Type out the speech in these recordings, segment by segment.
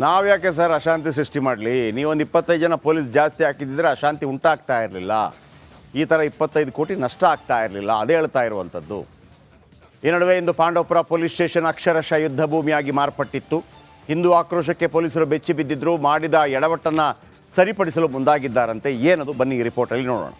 ನಾವ್ಯಾಕೆ ಸರ್ ಅಶಾಂತಿ ಸೃಷ್ಟಿ ಮಾಡಲಿ? ನೀವೊಂದು ಇಪ್ಪತ್ತೈದು ಜನ ಪೊಲೀಸ್ ಜಾಸ್ತಿ ಹಾಕಿದ್ದಿದ್ರೆ ಅಶಾಂತಿ ಉಂಟಾಗ್ತಾ ಇರಲಿಲ್ಲ. ಈ ಥರ ಇಪ್ಪತ್ತೈದು ಕೋಟಿ ನಷ್ಟ ಆಗ್ತಾ ಇರಲಿಲ್ಲ. ಅದೇ ಹೇಳ್ತಾ ಇರುವಂಥದ್ದು ಈ ನಡುವೆ ಇಂದು ಪಾಂಡವಪುರ ಪೊಲೀಸ್ ಸ್ಟೇಷನ್ ಅಕ್ಷರಶಃ ಯುದ್ಧ ಭೂಮಿಯಾಗಿ ಮಾರ್ಪಟ್ಟಿತ್ತು. ಹಿಂದೂ ಆಕ್ರೋಶಕ್ಕೆ ಪೊಲೀಸರು ಬೆಚ್ಚಿ ಬಿದ್ದಿದ್ರು ಮಾಡಿದ ಎಡವಟ್ಟನ್ನು ಸರಿಪಡಿಸಲು ಮುಂದಾಗಿದ್ದಾರಂತೆ. ಏನದು? ಬನ್ನಿ ರಿಪೋರ್ಟಲ್ಲಿ ನೋಡೋಣ.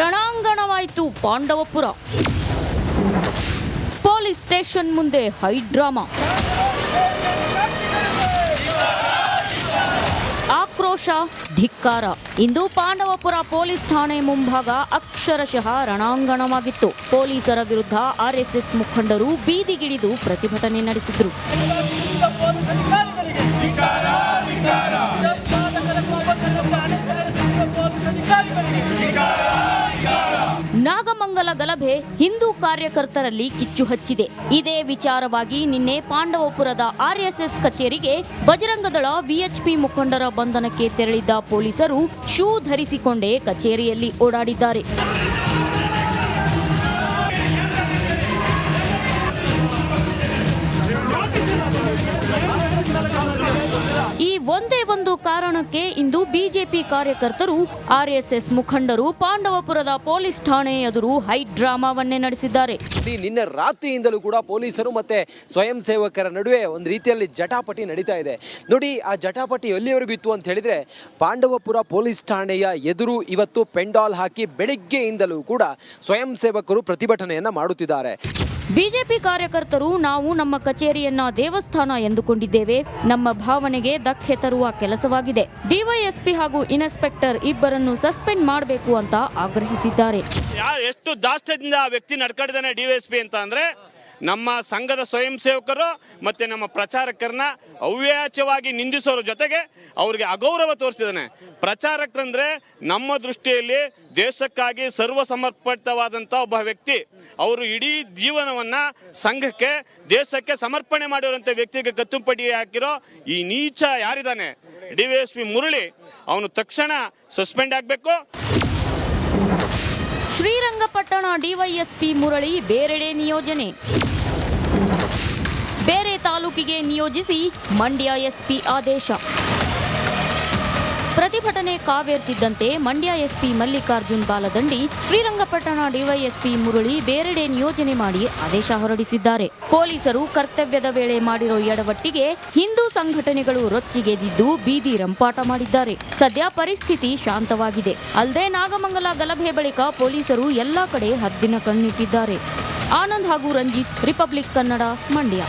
ರಣಾಂಗಣವಾಯಿತು ಪಾಂಡವಪುರ. ಪೊಲೀಸ್ ಸ್ಟೇಷನ್ ಮುಂದೆ ಹೈಡ್ರಾಮಾ. ಆಕ್ರೋಶ, ಧಿಕ್ಕಾರ. ಇಂದು ಪಾಂಡವಪುರ ಪೊಲೀಸ್ ಠಾಣೆ ಮುಂಭಾಗ ಅಕ್ಷರಶಃ ರಣಾಂಗಣವಾಗಿತ್ತು. ಪೊಲೀಸರ ವಿರುದ್ಧ ಆರ್ಎಸ್ಎಸ್ ಮುಖಂಡರು ಬೀದಿಗಿಳಿದು ಪ್ರತಿಭಟನೆ ನಡೆಸಿದ್ರು. ನಾಗಮಂಗಲ ಗಲಭೆ ಹಿಂದೂ ಕಾರ್ಯಕರ್ತರಲ್ಲಿ ಕಿಚ್ಚು ಹಚ್ಚಿದೆ. ಇದೇ ವಿಚಾರವಾಗಿ ನಿನ್ನೆ ಪಾಂಡವಪುರದ ಆರ್ಎಸ್ಎಸ್ ಕಚೇರಿಗೆ ಬಜರಂಗದಳ ವಿಎಚ್ಪಿ ಮುಖಂಡರ ಬಂಧನಕ್ಕೆ ತೆರಳಿದ್ದ ಪೊಲೀಸರು ಶೂ ಧರಿಸಿಕೊಂಡೇ ಕಚೇರಿಯಲ್ಲಿ ಓಡಾಡಿದ್ದಾರೆ. ಈ ಒಂದೇ ಒಂದು ಕಾರಣಕ್ಕೆ ಇಂದು ಬಿಜೆಪಿ ಕಾರ್ಯಕರ್ತರು ಆರ್ಎಸ್ಎಸ್ ಮುಖಂಡರು ಪಾಂಡವಪುರದ ಪೊಲೀಸ್ ಠಾಣೆ ಎದುರು ಹೈ ಡ್ರಾಮಾವನ್ನೇ ನಡೆಸಿದ್ದಾರೆ. ನಿನ್ನೆ ರಾತ್ರಿಯಿಂದಲೂ ಕೂಡ ಪೊಲೀಸರು ಮತ್ತೆ ಸ್ವಯಂ ಸೇವಕರ ನಡುವೆ ಒಂದು ರೀತಿಯಲ್ಲಿ ಜಟಾಪಟಿ ನಡೀತಾ ಇದೆ. ನೋಡಿ ಆ ಜಟಾಪಟಿ ಎಲ್ಲಿವರೆಗೂ ಇತ್ತು ಅಂತ ಹೇಳಿದ್ರೆ ಪಾಂಡವಪುರ ಪೊಲೀಸ್ ಠಾಣೆಯ ಎದುರು ಇವತ್ತು ಪೆಂಡಾಲ್ ಹಾಕಿ ಬೆಳಿಗ್ಗೆಯಿಂದಲೂ ಕೂಡ ಸ್ವಯಂ ಸೇವಕರು ಪ್ರತಿಭಟನೆಯನ್ನ ಮಾಡುತ್ತಿದ್ದಾರೆ. ಬಿಜೆಪಿ ಕಾರ್ಯಕರ್ತರು ನಾವು ನಮ್ಮ ಕಚೇರಿಯನ್ನ ದೇವಸ್ಥಾನ ಎಂದುಕೊಂಡಿದ್ದೇವೆ. ನಮ್ಮ ಭಾವನೆಗೆ ಧಕ್ಕೆ ತರುವ ಕೆಲಸವಾಗಿದೆ. ಡಿವೈಎಸ್ಪಿ ಹಾಗೂ ಇನ್ಸ್ಪೆಕ್ಟರ್ ಇಬ್ಬರನ್ನು ಸಸ್ಪೆಂಡ್ ಮಾಡಬೇಕು ಅಂತ ಆಗ್ರಹಿಸಿದ್ದಾರೆ. ಎಷ್ಟು ದಾಸ್ಯದಿಂದ ಆ ವ್ಯಕ್ತಿ ನಡ್ಕೊಂಡಿದ್ದಾನೆ ಡಿವೈಎಸ್ಪಿ ಅಂತ ಅಂದ್ರೆ ನಮ್ಮ ಸಂಘದ ಸ್ವಯಂ ಸೇವಕರು ಮತ್ತೆ ನಮ್ಮ ಪ್ರಚಾರಕರನ್ನ ಅವ್ಯಾಚವಾಗಿ ನಿಂದಿಸೋರ ಜೊತೆಗೆ ಅವ್ರಿಗೆ ಅಗೌರವ ತೋರಿಸ್ತಿದ್ದಾನೆ. ಪ್ರಚಾರಕರಂದ್ರೆ ನಮ್ಮ ದೃಷ್ಟಿಯಲ್ಲಿ ದೇಶಕ್ಕಾಗಿ ಸರ್ವ ಸಮರ್ಪಿತವಾದಂಥ ಒಬ್ಬ ವ್ಯಕ್ತಿ. ಅವರು ಇಡೀ ಜೀವನವನ್ನ ಸಂಘಕ್ಕೆ, ದೇಶಕ್ಕೆ ಸಮರ್ಪಣೆ ಮಾಡಿರುವಂಥ ವ್ಯಕ್ತಿಗೆ ಕತ್ತುಪಟ್ಟಿ ಹಾಕಿರೋ ಈ ನೀಚ ಯಾರಿದ್ದಾನೆ? ಡಿ ಎಸ್ ಪಿ ಮುರಳಿ ಅವನು ತಕ್ಷಣ ಸಸ್ಪೆಂಡ್ ಆಗಬೇಕು. ಶ್ರೀರಂಗಪಟ್ಟಣ ಡಿವೈಎಸ್ಪಿ ಮುರಳಿ ಬೇರೆಡೆ ನಿಯೋಜನೆ. ಬೇರೆ ತಾಲೂಕಿಗೆ ನಿಯೋಜಿಸಿ ಮಂಡ್ಯ ಎಸ್ಪಿ ಆದೇಶ. ಪ್ರತಿಭಟನೆ ಕಾವೇರ್ತಿದ್ದಂತೆ ಮಂಡ್ಯ ಎಸ್ಪಿ ಮಲ್ಲಿಕಾರ್ಜುನ್ ಬಾಲದಂಡಿ, ಶ್ರೀರಂಗಪಟ್ಟಣ ಡಿವೈಎಸ್ಪಿ ಮುರಳಿ ಬೇರೆಡೆ ನಿಯೋಜನೆ ಮಾಡಿ ಆದೇಶ ಹೊರಡಿಸಿದ್ದಾರೆ. ಪೊಲೀಸರು ಕರ್ತವ್ಯದ ವೇಳೆ ಮಾಡಿರೋ ಎಡವಟ್ಟಿಗೆ ಹಿಂದೂ ಸಂಘಟನೆಗಳು ರೊಚ್ಚಿಗೆದಿದ್ದು ಬೀದಿ ರಂಪಾಟ ಮಾಡಿದ್ದಾರೆ. ಸದ್ಯ ಪರಿಸ್ಥಿತಿ ಶಾಂತವಾಗಿದೆ. ಅಲ್ಲದೆ ನಾಗಮಂಗಲ ಗಲಭೆ ಬಳಿಕ ಪೊಲೀಸರು ಎಲ್ಲಾ ಕಡೆ ಹದ್ದಿನ ಕಣ್ಣಿಟ್ಟಿದ್ದಾರೆ. ಆನಂದ್ ಹಾಗೂ ರಂಜಿತ್, ರಿಪಬ್ಲಿಕ್ ಕನ್ನಡ, ಮಂಡ್ಯ.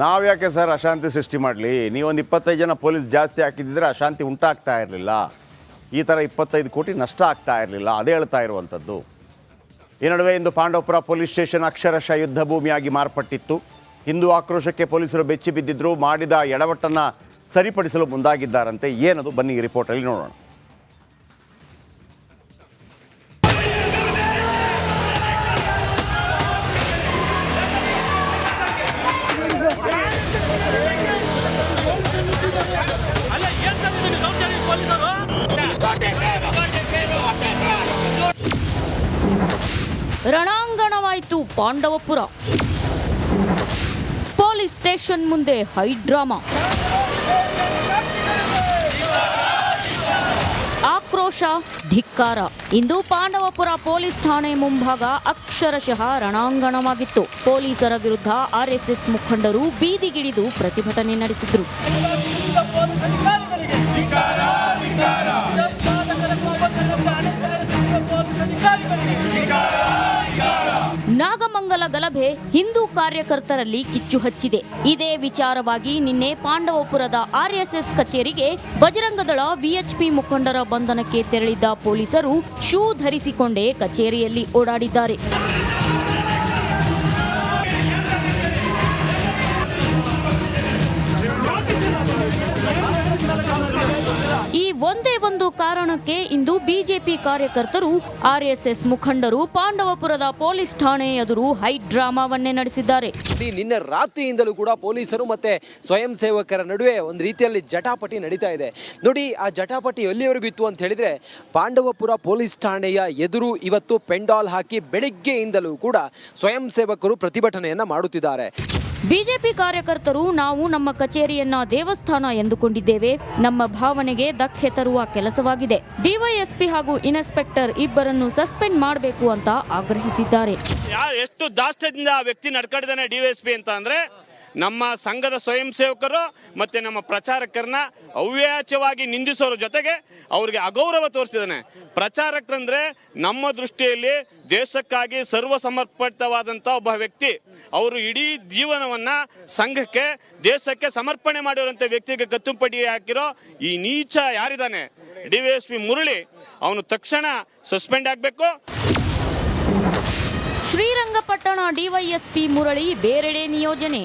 ನಾವ್ಯಾಕೆ ಸರ್ ಅಶಾಂತಿ ಸೃಷ್ಟಿ ಮಾಡಲಿ? ನೀವೊಂದು ಇಪ್ಪತ್ತೈದು ಜನ ಪೊಲೀಸ್ ಜಾಸ್ತಿ ಹಾಕಿದ್ದಿದ್ರೆ ಅಶಾಂತಿ ಉಂಟಾಗ್ತಾ ಇರಲಿಲ್ಲ. ಈ ಥರ ಇಪ್ಪತ್ತೈದು ಕೋಟಿ ನಷ್ಟ ಆಗ್ತಾ ಇರಲಿಲ್ಲ. ಅದೇ ಹೇಳ್ತಾ ಇರುವಂಥದ್ದು ಈ ನಡುವೆ ಇಂದು ಪಾಂಡವಪುರ ಪೊಲೀಸ್ ಸ್ಟೇಷನ್ ಅಕ್ಷರಶಃ ಯುದ್ಧ ಭೂಮಿಯಾಗಿ ಮಾರ್ಪಟ್ಟಿತ್ತು. ಹಿಂದೂ ಆಕ್ರೋಶಕ್ಕೆ ಪೊಲೀಸರು ಬೆಚ್ಚಿ ಬಿದ್ದಿದ್ರು ಮಾಡಿದ ಎಡವಟ್ಟನ್ನು ಸರಿಪಡಿಸಲು ಮುಂದಾಗಿದ್ದಾರಂತೆ. ಏನದು? ಬನ್ನಿ ಈ ರಿಪೋರ್ಟಲ್ಲಿ ನೋಡೋಣ. ರಣಾಂಗಣವಾಯಿತು ಪಾಂಡವಪುರ. ಪೊಲೀಸ್ ಸ್ಟೇಷನ್ ಮುಂದೆ ಹೈಡ್ರಾಮಾ. ಆಕ್ರೋಶ, ಧಿಕ್ಕಾರ. ಇಂದು ಪಾಂಡವಪುರ ಪೊಲೀಸ್ ಠಾಣೆ ಮುಂಭಾಗ ಅಕ್ಷರಶಃ ರಣಾಂಗಣವಾಗಿತ್ತು. ಪೊಲೀಸರ ವಿರುದ್ಧ ಆರ್ಎಸ್ಎಸ್ ಮುಖಂಡರು ಬೀದಿಗಿಳಿದು ಪ್ರತಿಭಟನೆ ನಡೆಸಿದ್ರು. ನಾಗಮಂಗಲ ಗಲಭೆ ಹಿಂದೂ ಕಾರ್ಯಕರ್ತರಲ್ಲಿ ಕಿಚ್ಚು ಹಚ್ಚಿದೆ. ಇದೇ ವಿಚಾರವಾಗಿ ನಿನ್ನೆ ಪಾಂಡವಪುರದ ಆರ್ಎಸ್ಎಸ್ ಕಚೇರಿಗೆ ಬಜರಂಗದಳ ವಿಎಚ್ಪಿ ಮುಖಂಡರ ಬಂಧನಕ್ಕೆ ತೆರಳಿದ್ದ ಪೊಲೀಸರು ಶೂ ಧರಿಸಿಕೊಂಡೇ ಕಚೇರಿಯಲ್ಲಿ ಓಡಾಡಿದ್ದಾರೆ. ಈ ಒಂದೇ ಒಂದು ಕಾರಣಕ್ಕೆ ಇಂದು ಬಿಜೆಪಿ ಕಾರ್ಯಕರ್ತರು, ಆರ್ಎಸ್ಎಸ್ ಮುಖಂಡರು, ಪಾಂಡವಪುರದ ಪೊಲೀಸ್ ಠಾಣೆ ಎದುರು ಹೈ ಡ್ರಾಮಾವನ್ನೇ ನಡೆಸಿದ್ದಾರೆ. ನಿನ್ನೆ ರಾತ್ರಿಯಿಂದಲೂ ಕೂಡ ಪೊಲೀಸರು ಮತ್ತೆ ಸ್ವಯಂ ಸೇವಕರ ನಡುವೆ ಒಂದು ರೀತಿಯಲ್ಲಿ ಜಟಾಪಟಿ ನಡೀತಾ ಇದೆ. ನೋಡಿ, ಆ ಜಟಾಪಟಿ ಎಲ್ಲಿವರೆಗೂ ಇತ್ತು ಅಂತ ಹೇಳಿದ್ರೆ, ಪಾಂಡವಪುರ ಪೊಲೀಸ್ ಠಾಣೆಯ ಎದುರು ಇವತ್ತು ಪೆಂಡಾಲ್ ಹಾಕಿ ಬೆಳಿಗ್ಗೆಯಿಂದಲೂ ಕೂಡ ಸ್ವಯಂ ಸೇವಕರು ಪ್ರತಿಭಟನೆಯನ್ನ ಮಾಡುತ್ತಿದ್ದಾರೆ. ಬಿಜೆಪಿ ಕಾರ್ಯಕರ್ತರು, ನಾವು ನಮ್ಮ ಕಚೇರಿಯನ್ನ ದೇವಸ್ಥಾನ ಎಂದುಕೊಂಡಿದ್ದೇವೆ. ನಮ್ಮ ಭಾವನೆಗೆ ಧಕ್ಕೆ ತರುವ ಕೆಲಸವಾಗಿದೆ. ಡಿವೈಎಸ್ಪಿ ಹಾಗೂ ಇನ್ಸ್ಪೆಕ್ಟರ್ ಇಬ್ಬರನ್ನು ಸಸ್ಪೆಂಡ್ ಮಾಡಬೇಕು ಅಂತ ಆಗ್ರಹಿಸಿದ್ದಾರೆ. ಎಷ್ಟು ದಾಸ್ತ್ಯದಿಂದ ಆ ವ್ಯಕ್ತಿ ನಡ್ಕೊಂಡಿದ್ದಾನೆ ಡಿವೈಎಸ್ಪಿ ಅಂತ ಅಂದ್ರೆ ನಮ್ಮ ಸಂಘದ ಸ್ವಯಂ ಸೇವಕರು ಮತ್ತೆ ನಮ್ಮ ಪ್ರಚಾರಕರನ್ನ ಅವ್ಯಾಚ್ಯವಾಗಿ ನಿಂದಿಸೋರ ಜೊತೆಗೆ ಅವ್ರಿಗೆ ಅಗೌರವ ತೋರಿಸಿದ್ದಾನೆ ಪ್ರಚಾರಕರಂದ್ರೆ ನಮ್ಮ ದೃಷ್ಟಿಯಲ್ಲಿ ದೇಶಕ್ಕಾಗಿ ಸರ್ವ ಸಮರ್ಪಿತವಾದಂಥ ಒಬ್ಬ ವ್ಯಕ್ತಿ. ಅವರು ಇಡೀ ಜೀವನವನ್ನ ಸಂಘಕ್ಕೆ, ದೇಶಕ್ಕೆ ಸಮರ್ಪಣೆ ಮಾಡಿರುವಂಥ ವ್ಯಕ್ತಿಗೆ ಕತ್ತುಪಡಿ ಹಾಕಿರೋ ಈ ನೀಚ ಯಾರಿದ್ದಾನೆ? ಡಿ ವಿ ಪಿ ಮುರಳಿ, ಅವನು ತಕ್ಷಣ ಸಸ್ಪೆಂಡ್ ಆಗಬೇಕು. ಶ್ರೀರಂಗಪಟ್ಟಣ ಡಿವೈಎಸ್ಪಿ ಮುರಳಿ ಬೇರೆಡೆ ನಿಯೋಜನೆ.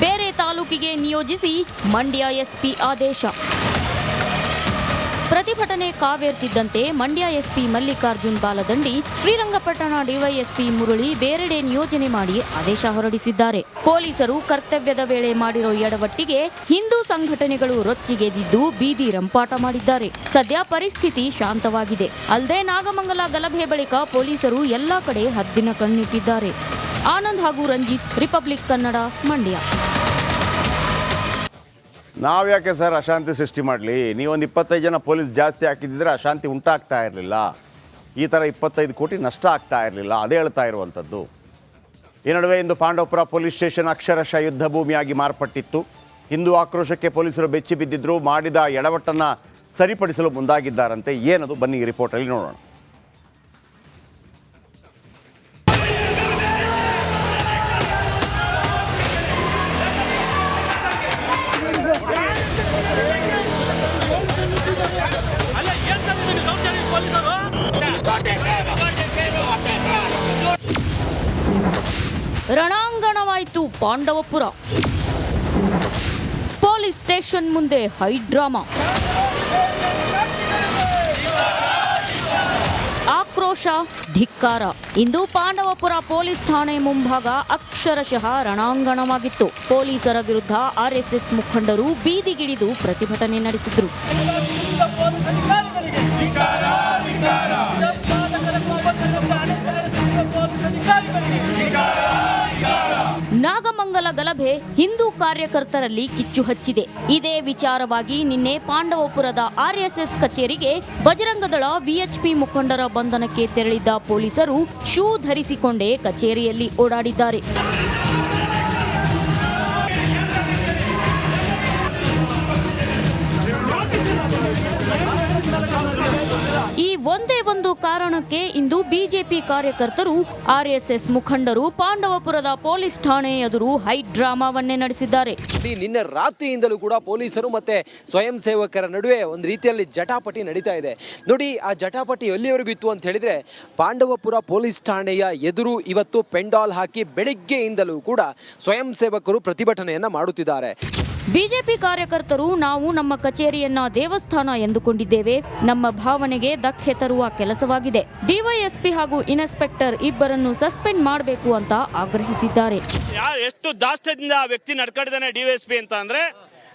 ಬೇರೆ ತಾಲೂಕಿಗೆ ನಿಯೋಜಿಸಿ ಮಂಡ್ಯ ಎಸ್ಪಿ ಆದೇಶ. ಪ್ರತಿಭಟನೆ ಕಾವೇರ್ತಿದ್ದಂತೆ ಮಂಡ್ಯ ಎಸ್ಪಿ ಮಲ್ಲಿಕಾರ್ಜುನ್ ಬಾಲದಂಡಿ ಶ್ರೀರಂಗಪಟ್ಟಣ ಡಿವೈಎಸ್ಪಿ ಮುರುಳಿ ಬೇರೆಡೆ ನಿಯೋಜನೆ ಮಾಡಿ ಆದೇಶ ಹೊರಡಿಸಿದ್ದಾರೆ. ಪೊಲೀಸರು ಕರ್ತವ್ಯದ ವೇಳೆ ಮಾಡಿರೋ ಎಡವಟ್ಟಿಗೆ ಹಿಂದೂ ಸಂಘಟನೆಗಳು ರೊಚ್ಚಿಗೆದಿದ್ದು ಬೀದಿ ರಂಪಾಟ ಮಾಡಿದ್ದಾರೆ. ಸದ್ಯ ಪರಿಸ್ಥಿತಿ ಶಾಂತವಾಗಿದೆ. ಅಲ್ಲದೆ ನಾಗಮಂಗಲ ಗಲಭೆ ಬಳಿಕ ಪೊಲೀಸರು ಎಲ್ಲಾ ಕಡೆ ಹದ್ದಿನ ಕಣ್ಣಿಟ್ಟಿದ್ದಾರೆ. ಆನಂದ್ ಹಾಗೂ ರಂಜಿತ್, ರಿಪಬ್ಲಿಕ್ ಕನ್ನಡ, ಮಂಡ್ಯ. ನಾವು ಯಾಕೆ ಸರ್ ಅಶಾಂತಿ ಸೃಷ್ಟಿ ಮಾಡಲಿ? ನೀವೊಂದು ಇಪ್ಪತ್ತೈದು ಜನ ಪೊಲೀಸ್ ಜಾಸ್ತಿ ಹಾಕಿದ್ದಿದ್ರೆ ಅಶಾಂತಿ ಉಂಟಾಗ್ತಾ ಇರಲಿಲ್ಲ. ಈ ಥರ ಇಪ್ಪತ್ತೈದು ಕೋಟಿ ನಷ್ಟ ಆಗ್ತಾ ಇರಲಿಲ್ಲ. ಅದೇ ಹೇಳ್ತಾ ಇರುವಂಥದ್ದು. ಈ ನಡುವೆ ಇಂದು ಪಾಂಡವಪುರ ಪೊಲೀಸ್ ಸ್ಟೇಷನ್ ಅಕ್ಷರಶಃ ಯುದ್ಧ ಭೂಮಿಯಾಗಿ ಮಾರ್ಪಟ್ಟಿತ್ತು. ಹಿಂದೂ ಆಕ್ರೋಶಕ್ಕೆ ಪೊಲೀಸರು ಬೆಚ್ಚಿ ಬಿದ್ದಿದ್ರು ಮಾಡಿದ ಎಡವಟ್ಟನ್ನು ಸರಿಪಡಿಸಲು ಮುಂದಾಗಿದ್ದಾರಂತೆ. ಏನದು? ಬನ್ನಿ ರಿಪೋರ್ಟಲ್ಲಿ ನೋಡೋಣ. ರಣಾಂಗಣವಾಯಿತು ಪಾಂಡವಪುರ. ಪೊಲೀಸ್ ಸ್ಟೇಷನ್ ಮುಂದೆ ಹೈ ಡ್ರಾಮಾ ಆಕ್ರೋಶ, ಧಿಕ್ಕಾರ. ಇಂದು ಪಾಂಡವಪುರ ಪೊಲೀಸ್ ಠಾಣೆ ಮುಂಭಾಗ ಅಕ್ಷರಶಃ ರಣಾಂಗಣವಾಗಿತ್ತು. ಪೊಲೀಸರ ವಿರುದ್ಧ ಆರ್ಎಸ್ಎಸ್ ಮುಖಂಡರು ಬೀದಿಗಿಳಿದು ಪ್ರತಿಭಟನೆ ನಡೆಸಿದ್ರು. ನಾಗಮಂಗಲ ಗಲಭೆ ಹಿಂದೂ ಕಾರ್ಯಕರ್ತರಲ್ಲಿ ಕಿಚ್ಚು ಹಚ್ಚಿದೆ. ಇದೇ ವಿಚಾರವಾಗಿ ನಿನ್ನೆ ಪಾಂಡವಪುರದ ಆರ್ಎಸ್ಎಸ್ ಕಚೇರಿಗೆ ಬಜರಂಗದಳ ವಿಎಚ್ಪಿ ಮುಖಂಡರ ಬಂಧನಕ್ಕೆ ತೆರಳಿದ್ದ ಪೊಲೀಸರು ಶೂ ಧರಿಸಿಕೊಂಡೇ ಕಚೇರಿಯಲ್ಲಿ ಓಡಾಡಿದ್ದಾರೆ. ಈ ಒಂದೇ ಒಂದು ಕಾರಣಕ್ಕೆ ಇಂದು ಬಿಜೆಪಿ ಕಾರ್ಯಕರ್ತರು, ಆರ್ಎಸ್ಎಸ್ ಮುಖಂಡರು, ಪಾಂಡವಪುರದ ಪೊಲೀಸ್ ಠಾಣೆ ಎದುರು ಹೈ ಡ್ರಾಮಾವನ್ನೇ ನಡೆಸಿದ್ದಾರೆ. ನಿನ್ನೆ ರಾತ್ರಿಯಿಂದಲೂ ಕೂಡ ಪೊಲೀಸರು ಮತ್ತೆ ಸ್ವಯಂ ಸೇವಕರ ನಡುವೆ ಒಂದು ರೀತಿಯಲ್ಲಿ ಜಟಾಪಟಿ ನಡೀತಾ ಇದೆ. ನೋಡಿ, ಆ ಜಟಾಪಟಿ ಎಲ್ಲಿವರೆಗೂ ಇತ್ತು ಅಂತ ಹೇಳಿದ್ರೆ, ಪಾಂಡವಪುರ ಪೊಲೀಸ್ ಠಾಣೆಯ ಎದುರು ಇವತ್ತು ಪೆಂಡಾಲ್ ಹಾಕಿ ಬೆಳಿಗ್ಗೆಯಿಂದಲೂ ಕೂಡ ಸ್ವಯಂ ಸೇವಕರು ಪ್ರತಿಭಟನೆಯನ್ನ ಮಾಡುತ್ತಿದ್ದಾರೆ. ಬಿಜೆಪಿ ಕಾರ್ಯಕರ್ತರು ನಾವು ನಮ್ಮ ಕಚೇರಿಯನ್ನ ದೇವಸ್ಥಾನ ಎಂದುಕೊಂಡಿದ್ದೇವೆ. ನಮ್ಮ ಭಾವನೆಗೆ ಧಕ್ಕೆ ತರುವ ಕೆಲಸವಾಗಿದೆ. ಡಿವೈಎಸ್ಪಿ ಹಾಗೂ ಇನ್ಸ್ಪೆಕ್ಟರ್ ಇಬ್ಬರನ್ನು ಸಸ್ಪೆಂಡ್ ಮಾಡಬೇಕು ಅಂತ ಆಗ್ರಹಿಸಿದ್ದಾರೆ. ಎಷ್ಟು ದಾಸ್ತ್ಯದಿಂದ ಆ ವ್ಯಕ್ತಿ ನಡ್ಕೊಂಡಿದ್ದಾನೆ ಡಿವೈಎಸ್ಪಿ ಅಂತ ಅಂದ್ರೆ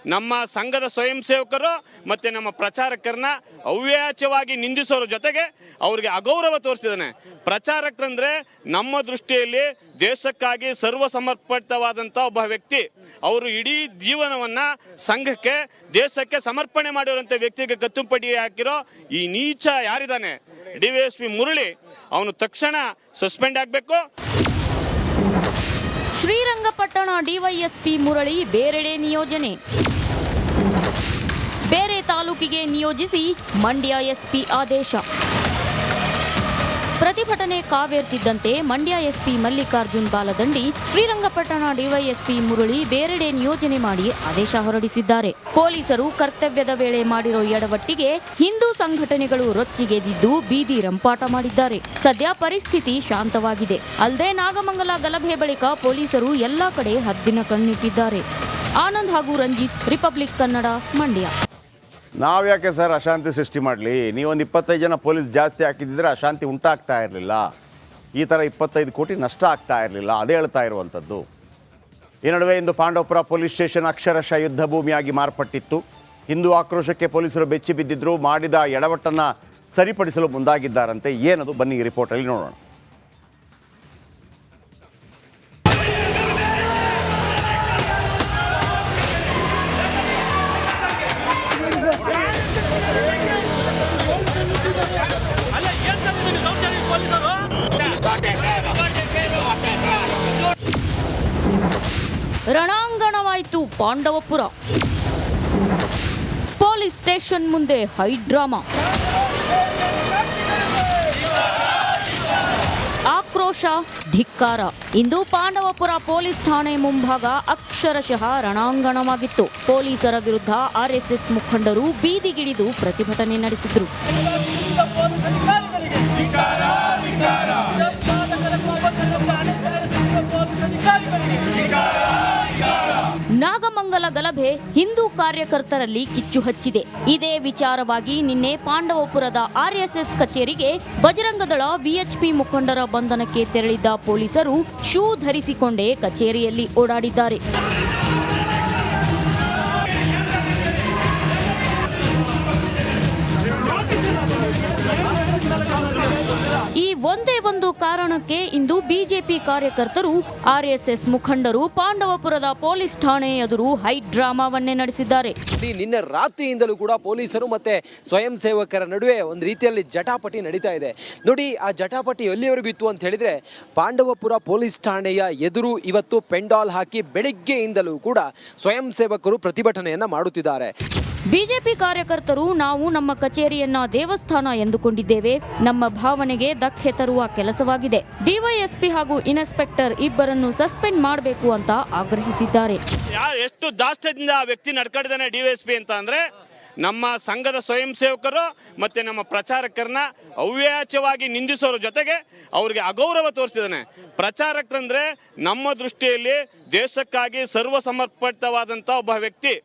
ನಮ್ಮ ಸಂಘದ ಸ್ವಯಂ ಸೇವಕರು ಮತ್ತೆ ನಮ್ಮ ಪ್ರಚಾರಕರನ್ನ ಅವ್ಯಾಚ್ಯವಾಗಿ ನಿಂದಿಸೋರ ಜೊತೆಗೆ ಅವ್ರಿಗೆ ಅಗೌರವ ತೋರಿಸಿದ್ದಾನೆ ಪ್ರಚಾರಕರಂದ್ರೆ ನಮ್ಮ ದೃಷ್ಟಿಯಲ್ಲಿ ದೇಶಕ್ಕಾಗಿ ಸರ್ವಸಮರ್ಪಿತವಾದಂಥ ಒಬ್ಬ ವ್ಯಕ್ತಿ. ಅವರು ಇಡೀ ಜೀವನವನ್ನ ಸಂಘಕ್ಕೆ, ದೇಶಕ್ಕೆ ಸಮರ್ಪಣೆ ಮಾಡಿರುವಂಥ ವ್ಯಕ್ತಿಗೆ ಕತ್ತುಪಡಿ ಹಾಕಿರೋ ಈ ನೀಚ ಯಾರಿದ್ದಾನೆ? D V S P Murali. ಅವನು ತಕ್ಷಣ ಸಸ್ಪೆಂಡ್ ಆಗಬೇಕು. ಶ್ರೀರಂಗಪಟ್ಟಣ ಡಿವೈಎಸ್ಪಿ ಮುರಳಿ ಬೇರೆಡೆ ನಿಯೋಜನೆ. ಬೇರೆ ತಾಲೂಕಿಗೆ ನಿಯೋಜಿಸಿ ಮಂಡ್ಯ ಎಸ್ಪಿ ಆದೇಶ. ಪ್ರತಿಭಟನೆ ಕಾವೇರ್ತಿದ್ದಂತೆ ಮಂಡ್ಯ ಎಸ್ಪಿ ಮಲ್ಲಿಕಾರ್ಜುನ್ ಬಾಲದಂಡಿ, ಶ್ರೀರಂಗಪಟ್ಟಣ ಡಿವೈಎಸ್ಪಿ ಮುರಳಿ ಬೇರೆಡೆ ನಿಯೋಜನೆ ಮಾಡಿ ಆದೇಶ ಹೊರಡಿಸಿದ್ದಾರೆ. ಪೊಲೀಸರು ಕರ್ತವ್ಯದ ವೇಳೆ ಮಾಡಿರೋ ಎಡವಟ್ಟಿಗೆ ಹಿಂದೂ ಸಂಘಟನೆಗಳು ರೊಚ್ಚಿಗೆದಿದ್ದು ಬೀದಿ ರಂಪಾಟ ಮಾಡಿದ್ದಾರೆ. ಸದ್ಯ ಪರಿಸ್ಥಿತಿ ಶಾಂತವಾಗಿದೆ. ಅಲ್ಲದೆ ನಾಗಮಂಗಲ ಗಲಭೆ ಬಳಿಕ ಪೊಲೀಸರು ಎಲ್ಲಾ ಕಡೆ ಹದ್ದಿನ ಕಣ್ಣಿಟ್ಟಿದ್ದಾರೆ. ಆನಂದ್ ಹಾಗೂ ರಂಜಿತ್, ರಿಪಬ್ಲಿಕ್ ಕನ್ನಡ, ಮಂಡ್ಯ. ನಾವು ಯಾಕೆ ಸರ್ ಅಶಾಂತಿ ಸೃಷ್ಟಿ ಮಾಡಲಿ? ನೀವೊಂದು ಇಪ್ಪತ್ತೈದು ಜನ ಪೊಲೀಸ್ ಜಾಸ್ತಿ ಹಾಕಿದ್ದಿದ್ರೆ ಅಶಾಂತಿ ಉಂಟಾಗ್ತಾ ಇರಲಿಲ್ಲ. ಈ ಥರ ಇಪ್ಪತ್ತೈದು ಕೋಟಿ ನಷ್ಟ ಆಗ್ತಾ ಇರಲಿಲ್ಲ. ಅದೇ ಹೇಳ್ತಾ ಇರುವಂಥದ್ದು ಈ ನಡುವೆ ಇಂದು ಪಾಂಡವಪುರ ಪೊಲೀಸ್ ಸ್ಟೇಷನ್ ಅಕ್ಷರಶಃ ಯುದ್ಧ ಭೂಮಿಯಾಗಿ ಮಾರ್ಪಟ್ಟಿತ್ತು. ಹಿಂದೂ ಆಕ್ರೋಶಕ್ಕೆ ಪೊಲೀಸರು ಬೆಚ್ಚಿ ಬಿದ್ದಿದ್ರು ಮಾಡಿದ ಎಡವಟ್ಟನ್ನು ಸರಿಪಡಿಸಲು ಮುಂದಾಗಿದ್ದಾರಂತೆ. ಏನದು? ಬನ್ನಿ ರಿಪೋರ್ಟಲ್ಲಿ ನೋಡೋಣ. ರಣಾಂಗಣವಾಯಿತು ಪಾಂಡವಪುರ. ಪೊಲೀಸ್ ಸ್ಟೇಷನ್ ಮುಂದೆ ಹೈಡ್ರಾಮಾ. ಆಕ್ರೋಶ, ಧಿಕ್ಕಾರ. ಇಂದು ಪಾಂಡವಪುರ ಪೊಲೀಸ್ ಠಾಣೆ ಮುಂಭಾಗ ಅಕ್ಷರಶಃ ರಣಾಂಗಣವಾಗಿತ್ತು. ಪೊಲೀಸರ ವಿರುದ್ಧ ಆರ್ಎಸ್ಎಸ್ ಮುಖಂಡರು ಬೀದಿಗಿಳಿದು ಪ್ರತಿಭಟನೆ ನಡೆಸಿದ್ರು. ನಾಗಮಂಗಲ ಗಲಭೆ ಹಿಂದೂ ಕಾರ್ಯಕರ್ತರಲ್ಲಿ ಕಿಚ್ಚು ಹಚ್ಚಿದೆ. ಇದೇ ವಿಚಾರವಾಗಿ ನಿನ್ನೆ ಪಾಂಡವಪುರದ ಆರ್ಎಸ್ಎಸ್ ಕಚೇರಿಗೆ ಬಜರಂಗದಳ ವಿಎಚ್ಪಿ ಮುಖಂಡರ ಬಂಧನಕ್ಕೆ ತೆರಳಿದ್ದ ಪೊಲೀಸರು ಶೂ ಧರಿಸಿಕೊಂಡೇ ಕಚೇರಿಯಲ್ಲಿ ಓಡಾಡಿದ್ದಾರೆ. ಒಂದೇ ಒಂದು ಕಾರಣಕ್ಕೆ ಇಂದು ಬಿಜೆಪಿ ಕಾರ್ಯಕರ್ತರು ಆರ್ಎಸ್ಎಸ್ ಮುಖಂಡರು ಪಾಂಡವಪುರದ ಪೊಲೀಸ್ ಠಾಣೆ ಎದುರು ಹೈ ಡ್ರಾಮಾವನ್ನೇ ನಡೆಸಿದ್ದಾರೆ. ನಿನ್ನೆ ರಾತ್ರಿಯಿಂದಲೂ ಕೂಡ ಪೊಲೀಸರು ಮತ್ತೆ ಸ್ವಯಂ ಸೇವಕರ ನಡುವೆ ಒಂದು ರೀತಿಯಲ್ಲಿ ಜಟಾಪಟಿ ನಡೀತಾ ಇದೆ. ನೋಡಿ ಆ ಜಟಾಪಟಿ ಎಲ್ಲಿವರೆಗೂ ಇತ್ತು ಅಂತ ಹೇಳಿದ್ರೆ ಪಾಂಡವಪುರ ಪೊಲೀಸ್ ಠಾಣೆಯ ಎದುರು ಇವತ್ತು ಪೆಂಡಾಲ್ ಹಾಕಿ ಬೆಳಿಗ್ಗೆಯಿಂದಲೂ ಕೂಡ ಸ್ವಯಂ ಸೇವಕರು ಪ್ರತಿಭಟನೆಯನ್ನ ಮಾಡುತ್ತಿದ್ದಾರೆ. ಬಿಜೆಪಿ ಕಾರ್ಯಕರ್ತರು ನಾವು ನಮ್ಮ ಕಚೇರಿಯನ್ನ ದೇವಸ್ಥಾನ ಎಂದುಕೊಂಡಿದ್ದೇವೆ. ನಮ್ಮ ಭಾವನೆಗೆ ಧಕ್ಕೆ ತರುವ ಕೆಲಸವಾಗಿದೆ. ಡಿವೈಎಸ್ಪಿ ಹಾಗೂ ಇನ್ಸ್ಪೆಕ್ಟರ್ ಇಬ್ಬರನ್ನು ಸಸ್ಪೆಂಡ್ ಮಾಡಬೇಕು ಅಂತ ಆಗ್ರಹಿಸಿದ್ದಾರೆ. ಎಷ್ಟು ಆ ವ್ಯಕ್ತಿ ನಡ್ಕೊಂಡಿದ್ದಾನೆ ಡಿವೈಎಸ್ಪಿ ಅಂತ ಅಂದ್ರೆ ನಮ್ಮ ಸಂಘದ ಸ್ವಯಂ ಸೇವಕರು ಮತ್ತೆ ನಮ್ಮ ಪ್ರಚಾರಕರನ್ನ ಅವ್ಯಾಚ್ಯವಾಗಿ ನಿಂದಿಸೋರ ಜೊತೆಗೆ ಅವ್ರಿಗೆ ಅಗೌರವ ತೋರಿಸ್ತಿದ್ದಾನೆ. ಪ್ರಚಾರಕರಂದ್ರೆ ನಮ್ಮ ದೃಷ್ಟಿಯಲ್ಲಿ ದೇಶಕ್ಕಾಗಿ ಸರ್ವ ಸಮರ್ಪಿತವಾದಂತ ಒಬ್ಬ ವ್ಯಕ್ತಿ.